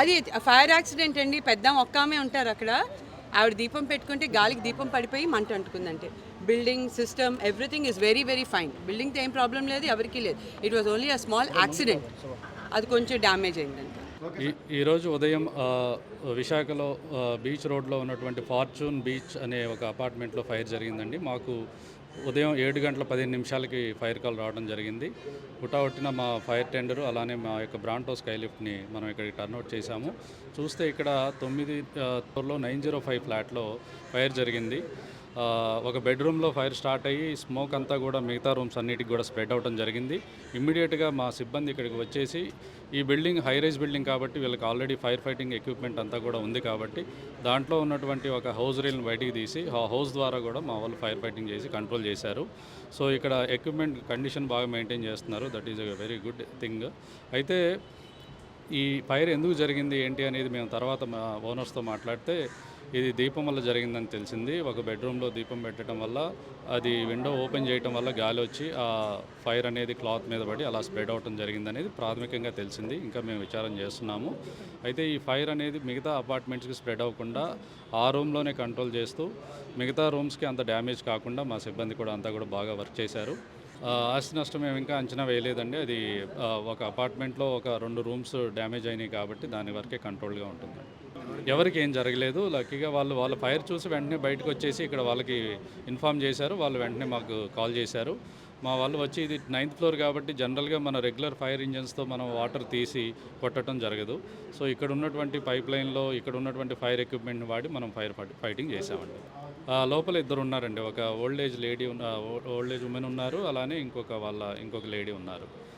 అది fire accident అండి. పెద్ద ఒక్క ఆమె ఉంటారు అక్కడ. ఆవిడ దీపం పెట్టుకుంటే గాలికి దీపం పడిపోయి మంట అంటుకుందంటే. Building system everything is very very fine బిల్డింగ్తో ఏం ప్రాబ్లం లేదు ఎవరికీ లేదు. It was only a small accident అది కొంచెం డ్యామేజ్ అయిందంటే. ఈ ఈరోజు ఉదయం విశాఖలో బీచ్ రోడ్లో ఉన్నటువంటి ఫార్చూన్ బీచ్ అనే ఒక అపార్ట్మెంట్లో ఫైర్ జరిగిందండి. మాకు ఉదయం ఏడు గంటల పదిహేను నిమిషాలకి ఫైర్ కాల్ రావడం జరిగింది. హుటాహుట్టిన మా ఫైర్ టెండర్ అలానే మా యొక్క బ్రాంటో స్కై లిఫ్ట్ని మనం ఇక్కడికి టర్న్అవుట్ చేశాము. చూస్తే ఇక్కడ తొమ్మిది ఆ, నైన్ జీరో ఫైవ్ ఫ్లాట్లో ఫైర్ జరిగింది. ఒక బెడ్రూమ్లో ఫైర్ స్టార్ట్ అయ్యి స్మోక్ అంతా కూడా మిగతా రూమ్స్ అన్నిటికి కూడా స్ప్రెడ్ అవడం జరిగింది. ఇమ్మీడియట్గా మా సిబ్బంది ఇక్కడికి వచ్చేసి ఈ బిల్డింగ్ హై రైజ్ బిల్డింగ్ కాబట్టి వీళ్ళకి ఆల్రెడీ ఫైర్ ఫైటింగ్ ఎక్విప్మెంట్ అంతా కూడా ఉంది కాబట్టి దాంట్లో ఉన్నటువంటి ఒక హౌస్ రీల్ని బయటికి తీసి ఆ హౌస్ ద్వారా కూడా మా వాళ్ళు ఫైర్ ఫైటింగ్ చేసి కంట్రోల్ చేశారు. సో ఇక్కడ ఎక్విప్మెంట్ కండిషన్ బాగా మెయింటైన్ చేస్తున్నారు. That is a very good thing. అయితే ఈ ఫైర్ ఎందుకు జరిగింది ఏంటి అనేది మేము తర్వాత మా ఓనర్స్తో మాట్లాడితే ఇది దీపం వల్ల జరిగిందని తెలిసింది. ఒక బెడ్రూమ్లో దీపం పెట్టడం వల్ల అది విండో ఓపెన్ చేయడం వల్ల గాలి వచ్చి ఆ ఫైర్ అనేది క్లాత్ మీద పడి అలా స్ప్రెడ్ అవటం జరిగిందనేది ప్రాథమికంగా తెలిసింది. ఇంకా మేము విచారం చేస్తున్నాము. అయితే ఈ ఫైర్ అనేది మిగతా అపార్ట్మెంట్స్కి స్ప్రెడ్ అవ్వకుండా ఆ రూమ్లోనే కంట్రోల్ చేస్తూ మిగతా రూమ్స్కి అంత డ్యామేజ్ కాకుండా మా సిబ్బంది కూడా అంతా కూడా బాగా వర్క్ చేశారు. ఆస్తి నష్టం మేము ఇంకా అంచనా వేయలేదండి. అది ఒక అపార్ట్మెంట్లో ఒక రెండు రూమ్స్ డ్యామేజ్ అయినాయి కాబట్టి దాని వరకే కంట్రోల్గా ఉంటుంది ఎవరికి ఏం జరగలేదు. లక్కీగా వాళ్ళు వాళ్ళ ఫైర్ చూసి వెంటనే బయటకు వచ్చేసి ఇక్కడ వాళ్ళకి ఇన్ఫామ్ చేశారు. వాళ్ళు వెంటనే మాకు కాల్ చేశారు. మా వాళ్ళు వచ్చి ఇది నైన్త్ ఫ్లోర్ కాబట్టి జనరల్గా మన రెగ్యులర్ ఫైర్ ఇంజన్స్తో మనం వాటర్ తీసి కొట్టడం జరగదు. సో ఇక్కడ ఉన్నటువంటి పైప్ లైన్లో ఇక్కడ ఉన్నటువంటి ఫైర్ ఎక్విప్మెంట్ని వాడి మనం ఫైర్ ఫైటింగ్ చేసామండి. ఆ, లోపల ఇద్దరు ఉన్నారండి. ఒక ఓల్డ్ ఏజ్ లేడీ ఉన్న ఓల్డ్ ఏజ్ ఉమెన్ ఉన్నారు. అలానే ఇంకొక వాళ్ళ ఇంకొక లేడీ ఉన్నారు.